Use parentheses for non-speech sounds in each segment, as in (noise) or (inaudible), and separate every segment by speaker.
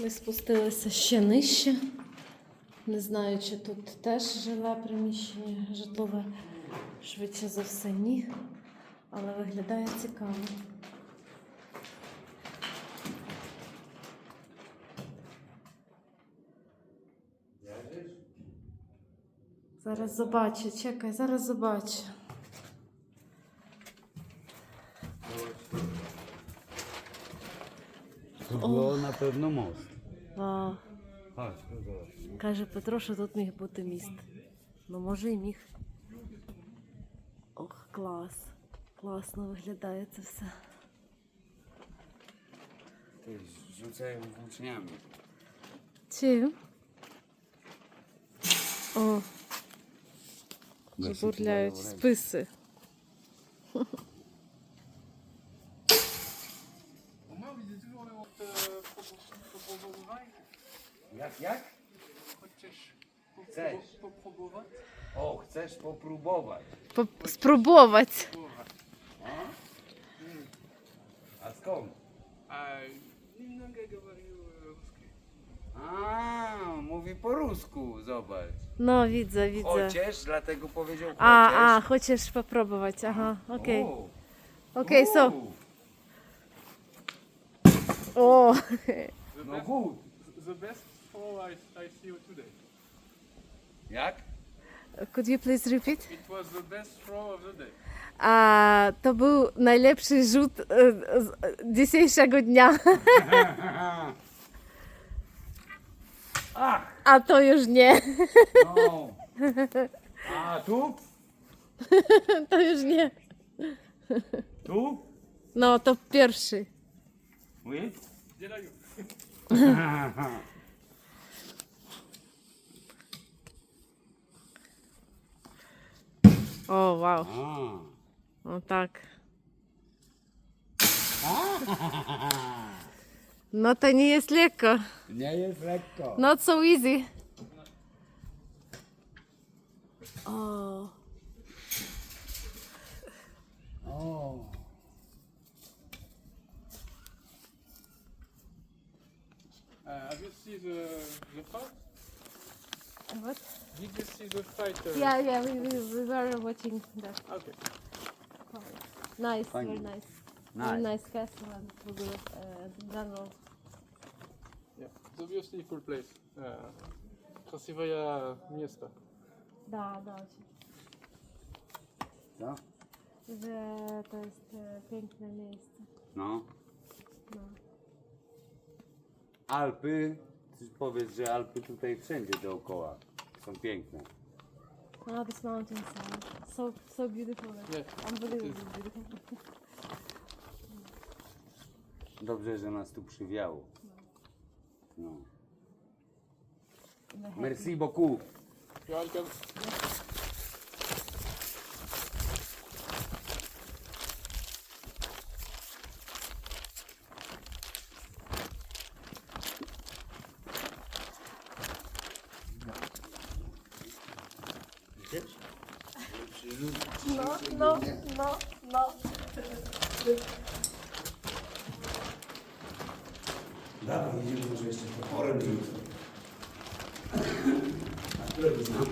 Speaker 1: Ми спустилися ще нижче. Не знаю, чи тут теж жиле приміщення житлове. Швидше за все, ні. Але виглядає цікаво. Зараз побачу, чекай, зараз побачу.
Speaker 2: Було, напевно, мост.
Speaker 1: А,
Speaker 2: ось.
Speaker 1: каже Петро, що тут міг бути міст. Ну, може, і міг. Ох, клас. Класно виглядає це все.
Speaker 2: Тобто рzucają włóczniami.
Speaker 1: Чим? О, жбурляють списи.
Speaker 2: Jak, jak?
Speaker 3: Хочеш
Speaker 2: Chcesz.
Speaker 3: попробувати?
Speaker 2: O, chcesz popróbować.
Speaker 1: Поп- Спробувати.
Speaker 2: A skąd?
Speaker 3: А, немного говорю э, русский.
Speaker 2: A, mówi po rusku, zobacz.
Speaker 1: Ну, відза, відза.
Speaker 2: Chociaż, dlatego powiedział chociaż.
Speaker 1: А, а, хочеш спробувати. Ага, окей.
Speaker 2: O,
Speaker 1: Окей, со.
Speaker 2: u,
Speaker 1: О,
Speaker 3: The
Speaker 2: No
Speaker 3: best,
Speaker 2: good.
Speaker 3: the best before I, I see you today.
Speaker 2: Jak?
Speaker 1: Could you please repeat?
Speaker 3: It was the best throw of the day.
Speaker 1: A to był najlepszy rzut e, z dzisiejszego dnia. (laughs) A to już nie.
Speaker 2: no. A tu? (laughs)
Speaker 1: To już nie.
Speaker 2: Tu?
Speaker 1: No to pierwszy.
Speaker 2: Oui.
Speaker 1: Gdzie? (laughs)
Speaker 2: A.
Speaker 1: O tak. No to nie jest lekko.
Speaker 2: Nie jest lekko.
Speaker 1: Not so easy. O,
Speaker 2: O.
Speaker 3: Uh, have you seen the, the fight?
Speaker 1: what?
Speaker 3: Did you see the fight? Uh,
Speaker 1: Yeah, yeah, we, we, we were watching that.
Speaker 3: Okay.
Speaker 1: Nice, very
Speaker 2: Fajnie.
Speaker 1: nice. Very
Speaker 2: Nice.
Speaker 1: nice castle and w ogóle e, general.
Speaker 3: Yeah. It's obviously full place. Uh, красивое место.
Speaker 1: Da, da.
Speaker 2: Co?
Speaker 1: Że to jest e, piękne miejsce.
Speaker 2: No.
Speaker 1: No.
Speaker 2: Alpy, ty powiedz, że Alpy tutaj wszędzie dookoła są piękne.
Speaker 1: Ah, this mountains are so so beautiful.
Speaker 3: Yeah.
Speaker 1: Unbelievably beautiful.
Speaker 2: Dobrze, że nas tu przywiało. No.
Speaker 1: The head.
Speaker 2: Merci beaucoup.
Speaker 3: You're welcome.
Speaker 1: No, no, no, no.
Speaker 4: Dawaj, jedziemy może jeszcze toporem jutro. A którego znam?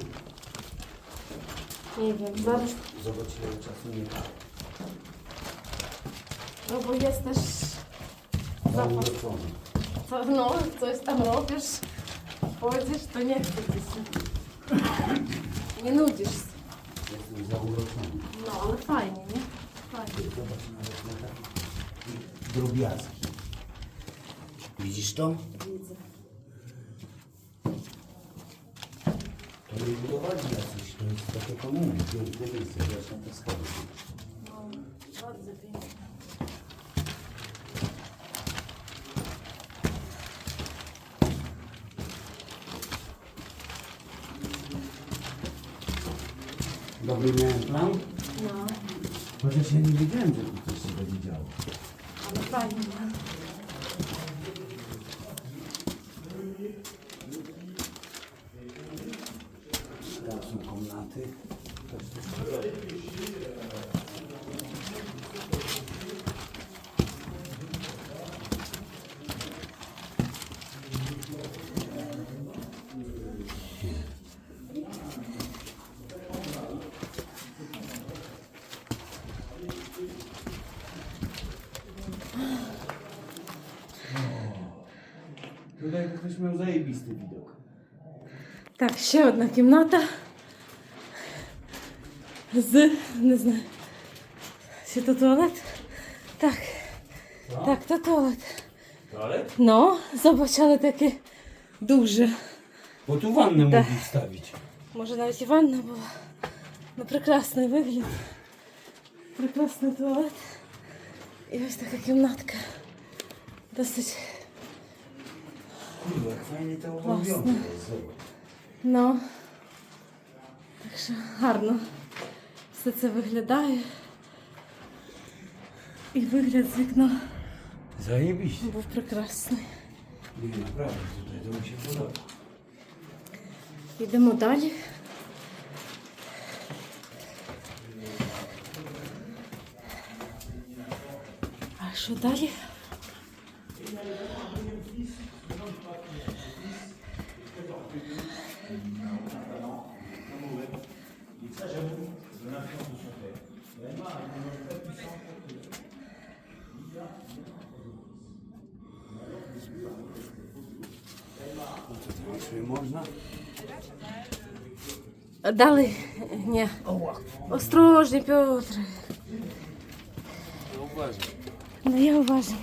Speaker 1: Nie wiem, zaraz.
Speaker 4: Zobacz ile czasu nie ma.
Speaker 1: No bo jest też
Speaker 4: Zauroczony.
Speaker 1: co, no, coś tam robisz, chodzisz, to nie chce ci się. Nie nudzisz się.
Speaker 4: Jestem zauroczony.
Speaker 1: No, ale fajnie, nie? Fajnie.
Speaker 4: Zobacz nawet na takie drobiazgi. Widzisz to?
Speaker 1: Widzę.
Speaker 4: To nie budowali jacyś, to jest takie komuny, piękne miejsce, zresztą te schody. Plan?
Speaker 1: No,
Speaker 4: Chociaż ja nie wiedziałem, że tu coś się będzie działo.
Speaker 1: ale fajnie.
Speaker 4: Tam są komnaty. Ktoś miał zajebisty widok.
Speaker 1: Так, ще одна кімната. З, не знаю. Чи то туалет? Так. Так, то туалет.
Speaker 4: Toalet?
Speaker 1: Ну, зobacz, але таки дуже.
Speaker 4: Bo tu wannę
Speaker 1: Tak.
Speaker 4: mogli wstawić.
Speaker 1: Може навіть і ванна була. Ну, прекрасний вигляд. Прекрасний туалет. І ось така кімнатка. Досить. Własne.
Speaker 4: obrąbione jest, zobacz.
Speaker 1: Ну. Так що гарно все це виглядає. І вигляд з вікна
Speaker 4: Zajebiście.
Speaker 1: був прекрасний.
Speaker 4: Naprawdę tutaj to mi się podoba.
Speaker 1: Йдемо далі. А що далі? Далі? Ні. Осторожні, Петр. Ну я уважна.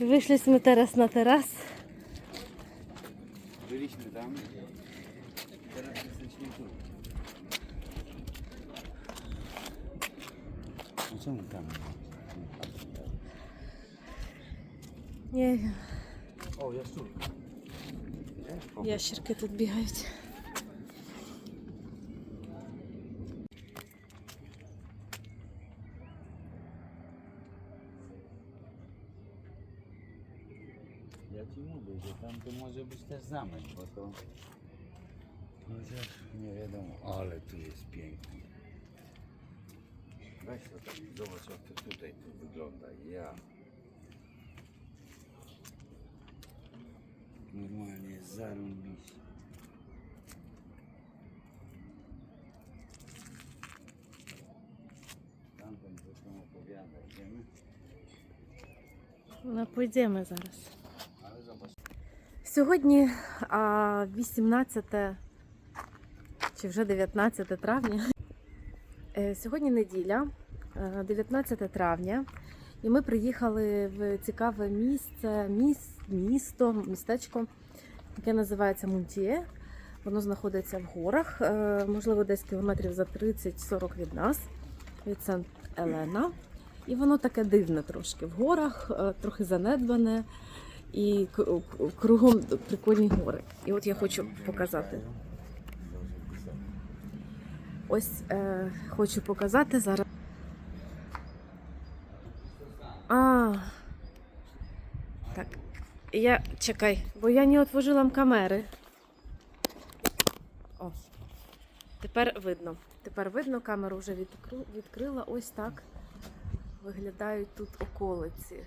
Speaker 1: Вийшли ми teraz на терас.
Speaker 2: Byliśmy tam. Teraz jesteśmy tu. No czemu tam?
Speaker 1: Nie wiem.
Speaker 2: O, jaszczurka.
Speaker 1: Ящерки тут бігають.
Speaker 2: Ja ci mówię, że tam to może być też zamek, bo to... Chociaż nie wiadomo, ale tu jest pięknie. Weź to tak, zobacz jak to tutaj tu wygląda. Ja. Normalnie zarąbiście. Tamten zresztą opowiada, idziemy?
Speaker 1: Ну, пойдемо зараз. Сьогодні а, 18 чи вже 19 травня. Е, Сьогодні неділя, е, 19 травня, і ми приїхали в цікаве місце, міс, місто, містечко, яке називається Мунтіє. Воно знаходиться в горах, е, можливо, десь кілометрів за 30-40 від нас, від Сент Елена. І воно таке дивне трошки в горах, е, трохи занедбане і кругом прикольні гори. І от я хочу показати. Ось е, хочу показати зараз. Так. Я чекай, бо я не отворила камери. О. Тепер видно. Тепер видно, камеру вже відкрила. Ось так виглядають тут околиці.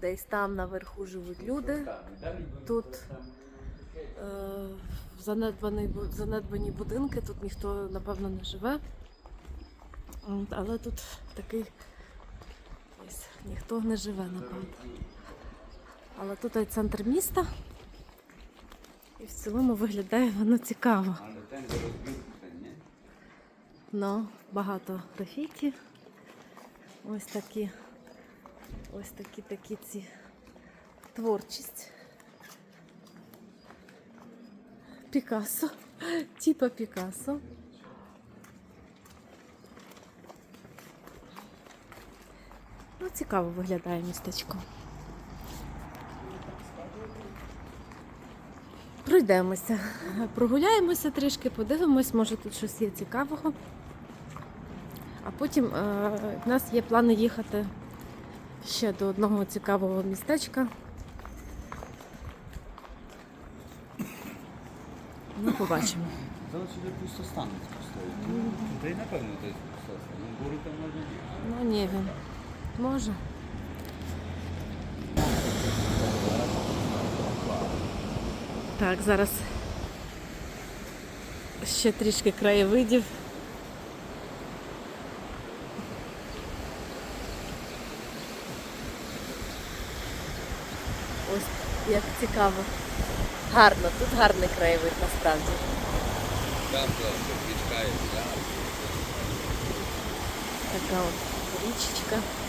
Speaker 1: Десь там наверху живуть люди. Тут е, занедбані, занедбані будинки, тут ніхто, напевно, не живе. Але тут такий ніхто не живе, напевно. Але тут і центр міста. І в цілому виглядає воно цікаво. Ну, багато графіті. Ось такі, ось такі такі ці творчість. Пікассо. Типа Пікассо. Ну, цікаво виглядає містечко. Пройдемося, прогуляємося трішки, подивимось, може тут щось є цікавого. А потім е, в нас є плани їхати ще до одного цікавого містечка. Ну, побачимо.
Speaker 2: Ile pustostanów tu stoi. Tutaj na pewno to jest pustostan. U góry to.
Speaker 1: Ну, не він. Може. Так, зараз ще трішки краєвидів. Ось як цікаво. Гарно, тут гарний краєвид насправді.
Speaker 2: Там пічка і
Speaker 1: Така от річечка.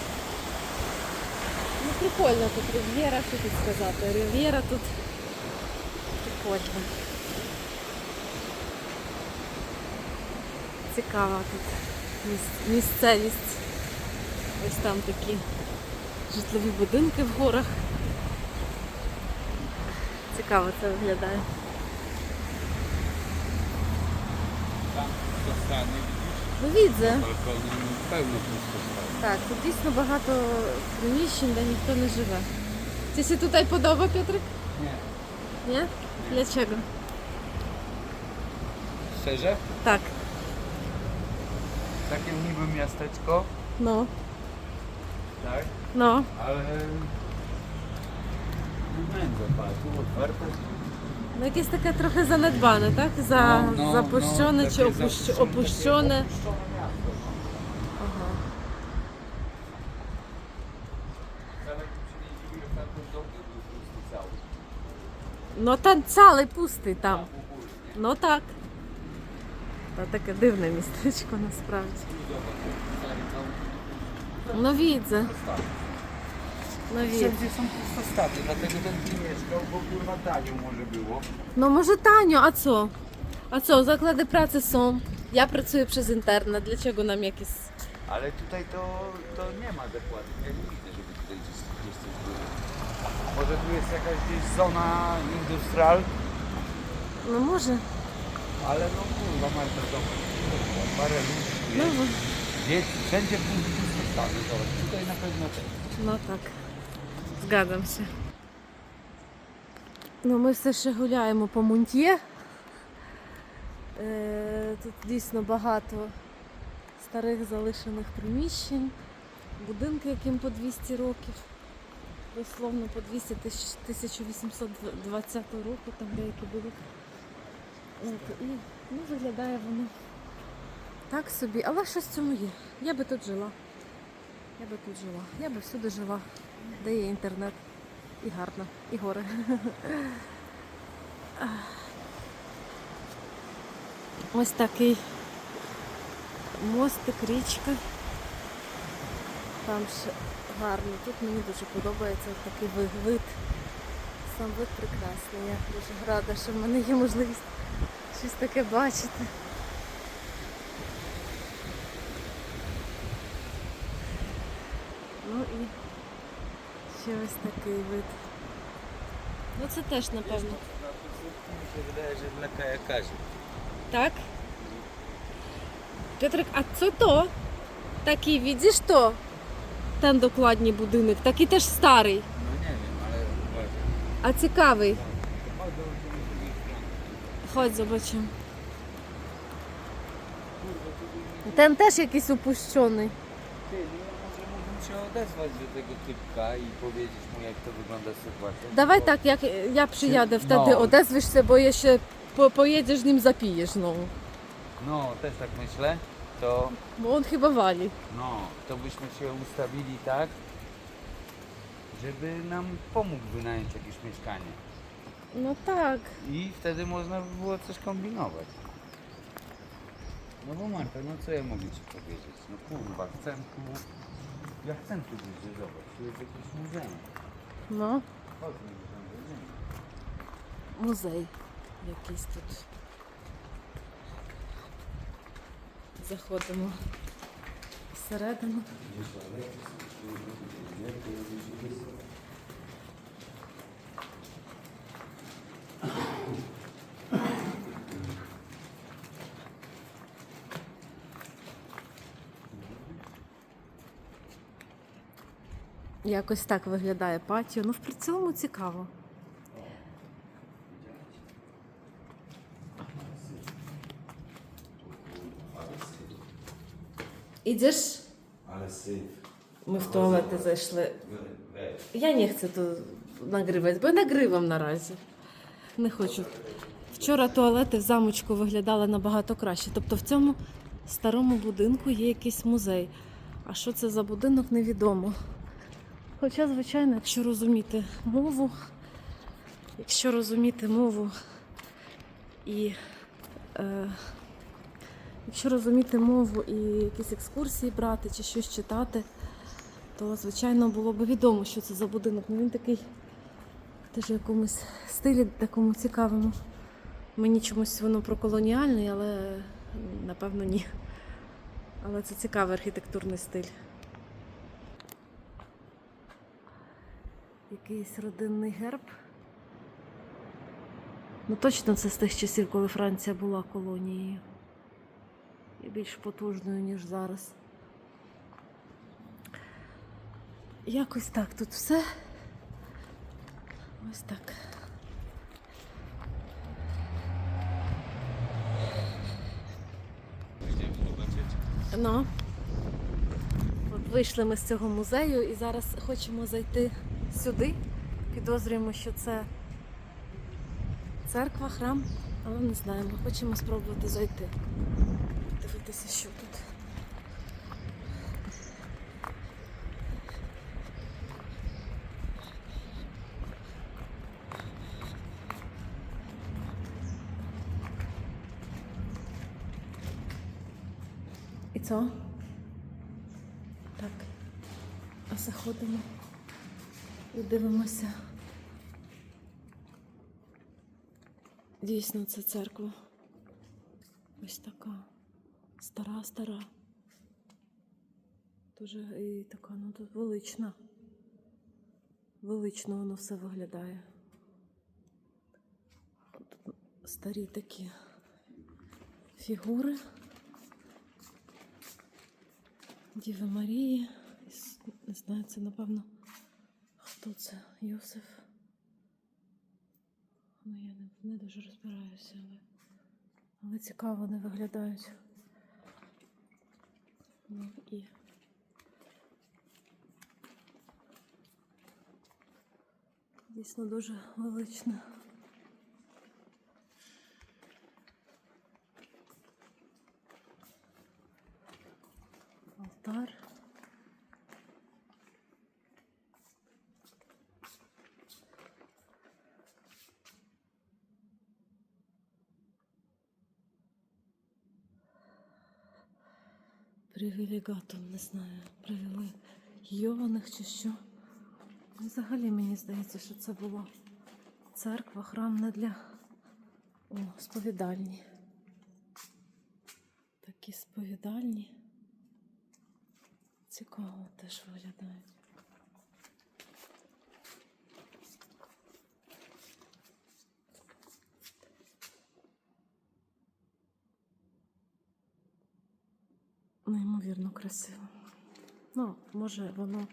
Speaker 1: Ну прикольно тут Рив'єра, що тут сказати. Рив'єра тут прикольно. Цікава тут місцевість. Ось там такі житлові будинки в горах. Цікаво це виглядає.
Speaker 2: Там пустостани.
Speaker 1: Ну відзе.
Speaker 2: Балкони, ну, певно пустостани.
Speaker 1: Так, тут дійсно багато приміщень, де ніхто не живе. Це сі тут й подоба, Петрик?
Speaker 2: Ні.
Speaker 1: Ні? Для чого?
Speaker 2: Szczerze?
Speaker 1: Так.
Speaker 2: Takie niby miasteczko,
Speaker 1: Ну,
Speaker 2: tak?
Speaker 1: ну.
Speaker 2: Ale... Nie będę patrzył, otwarte.
Speaker 1: Ну, якесь таке трохи занедбане, так? За,
Speaker 2: No, no,
Speaker 1: запущене
Speaker 2: no,
Speaker 1: чи
Speaker 2: takie
Speaker 1: опущ...
Speaker 2: zapuszczone,
Speaker 1: опущене.
Speaker 2: opuszczone no.
Speaker 1: Ага. Ну там цілий пустий там. Ну так. Та таке дивне містечко насправді. Ну відзе, No
Speaker 2: Wszędzie są pustostaty, dlatego ten mieszkał, bo kurwa tanio może było.
Speaker 1: No może tanio, a co? A co, zakłady pracy są. Ja pracuję przez internet, dlaczego nam jakieś...
Speaker 2: Ale tutaj to, to nie ma dokładnie. Ja nie widzę, żeby tutaj gdzieś, gdzieś coś było. Może tu jest jakaś gdzieś zona industrial,
Speaker 1: No może.
Speaker 2: ale no kurwa Marta domu. Parę ludzi tu
Speaker 1: No,
Speaker 2: jest. Dzieci, wszędzie pustostaty, zobacz. Tutaj na pewno też.
Speaker 1: no tak. Згадуємося. Ну, ми все ще гуляємо по Мунтьє. Е, Тут дійсно багато старих залишених приміщень, будинки, яким по 200 років. Дословно по 200 1820 року, там деякі були. От, і ну, виглядає воно так собі, але щось в цьому є. Я би тут жила. Я би тут жила. Я би всюди жила, де є інтернет. І гарно, і гори. (laughs) Ось такий мостик, річка. Там ще гарно. Тут мені дуже подобається такий ви- вид. Сам вид прекрасний. Я дуже рада, що в мене є можливість щось таке бачити. Ну і ще ось такий вид. Ну це теж напевно. Так. Петрик, а це то? Такий, видиш то? Там докладні будинок, такий теж старий, а цікавий.
Speaker 2: Chodzą tu z drugiej strony.
Speaker 1: Chodź,
Speaker 2: chciałbym odezwać do tego typka i powiedzieć mu, jak to wygląda sytuacja.
Speaker 1: Dawaj
Speaker 2: Bo-
Speaker 1: tak, jak ja przyjadę,
Speaker 2: Czy-
Speaker 1: wtedy
Speaker 2: no.
Speaker 1: odezwiesz się, bo je się po, pojedziesz nim zapijesz, no.
Speaker 2: No, też tak myślę. To,
Speaker 1: Bo on chyba wali.
Speaker 2: no, to byśmy się ustawili tak, żeby nam pomógł wynająć jakieś mieszkanie.
Speaker 1: No tak.
Speaker 2: I wtedy można by było coś kombinować. No bo Marta, no co ja mogę ci powiedzieć? No kurwa, chcę tu Ja chcę tu być, zobacz, tu jest jakiś muzeum.
Speaker 1: No,
Speaker 2: Chodź, my tam będziemy.
Speaker 1: музей якийсь тут. Заходимо всередину. Якось так виглядає патіо. Ну, в цілому цікаво.
Speaker 4: Syf.
Speaker 1: Ми в туалети зайшли. Я не хочу тут нагрівати, бо нагривам наразі. Не хочу. Вчора туалети в замочку виглядали набагато краще. Тобто в цьому старому будинку є якийсь музей. А що це за будинок, невідомо. Хоча, звичайно, якщо розуміти мову, якщо розуміти мову і е, якщо розуміти мову і якісь екскурсії брати чи щось читати, то звичайно було б відомо, що це за будинок. Ну він такий теж в якомусь стилі такому цікавому. Мені чомусь воно проколоніальний, але напевно ні. Але це цікавий архітектурний стиль. Якийсь родинний герб. Ну точно це з тих часів, коли Франція була колонією. І більш потужною, ніж зараз. Якось так тут все. Ось так. Ну. От вийшли ми з цього музею і зараз хочемо зайти сюди. Підозрюємо, що це церква, храм, але не знаємо. Хочемо спробувати зайти. Дивитися, що тут. І це? Так. Заходимо і дивимося. Дійсно, це церква. Ось така. Стара, стара. Дуже і така, ну тут велична. Велично воно все виглядає. Тут старі такі фігури. Діви Марії. Не знаю, це напевно. Хто це? Йосиф. Ну, я не, не дуже розбираюся, але, але цікаво вони виглядають. Ну і. Дійсно дуже величне. Алтар. Привели гатом, не знаю, привели йованих чи що. Взагалі мені здається, що це була церква, храм не для О, сповідальні. Такі сповідальні. Цікаво теж виглядають. Неймовірно красиво. Ну, може, воно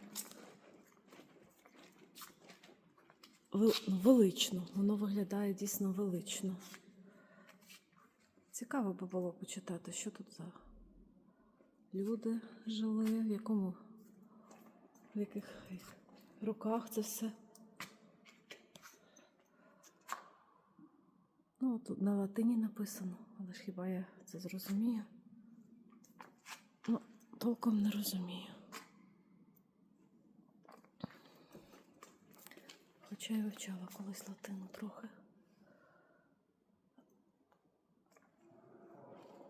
Speaker 1: велично. Воно виглядає дійсно велично. Цікаво би було почитати, що тут за люди жили, в якому, в яких роках це все. Ну, тут на латині написано, але ж хіба я це зрозумію? Ну, толком не розумію. Хоча я вивчала колись латину трохи.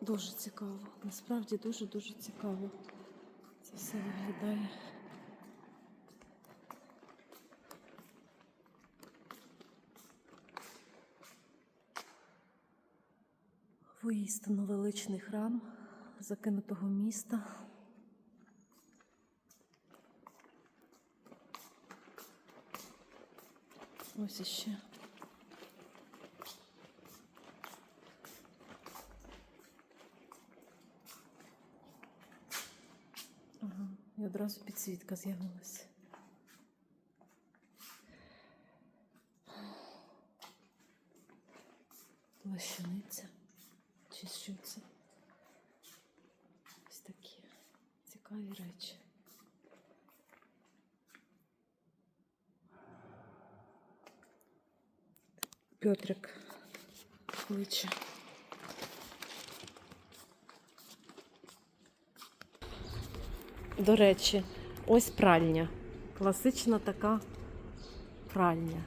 Speaker 1: Дуже цікаво. Насправді дуже-дуже цікаво. Це все виглядає. Воістину величний храм закинутого міста. Ось іще. Ага, і одразу підсвітка з'явилася. Лощаниця. Чи що це? Ось такі цікаві речі. Петрик кличе. До речі, ось пральня класична така пральня.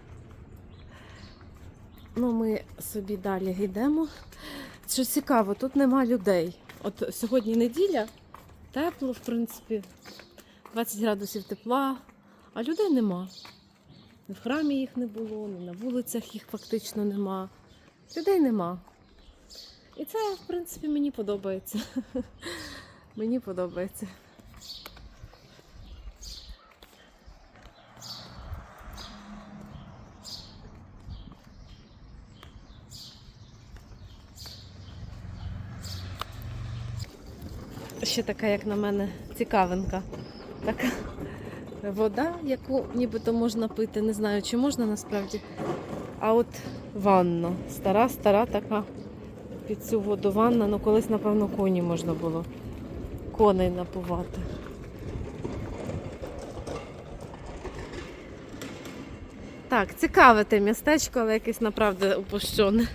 Speaker 1: Ну, ми собі далі йдемо. Що цікаво, тут нема людей. От сьогодні неділя, тепло, в принципі, 20 градусів тепла, а людей нема. Ні в храмі їх не було, ні на вулицях їх фактично нема. Людей нема. І це, в принципі, мені подобається. (laughs) Мені подобається. Ще така, як на мене, цікавинка. Така вода, яку нібито можна пити. Не знаю, чи можна насправді. А от ванна. Стара, стара така під цю воду ванна. Ну колись, напевно, коні можна було коней напувати. Так, цікаве те містечко, але якесь направду опущене.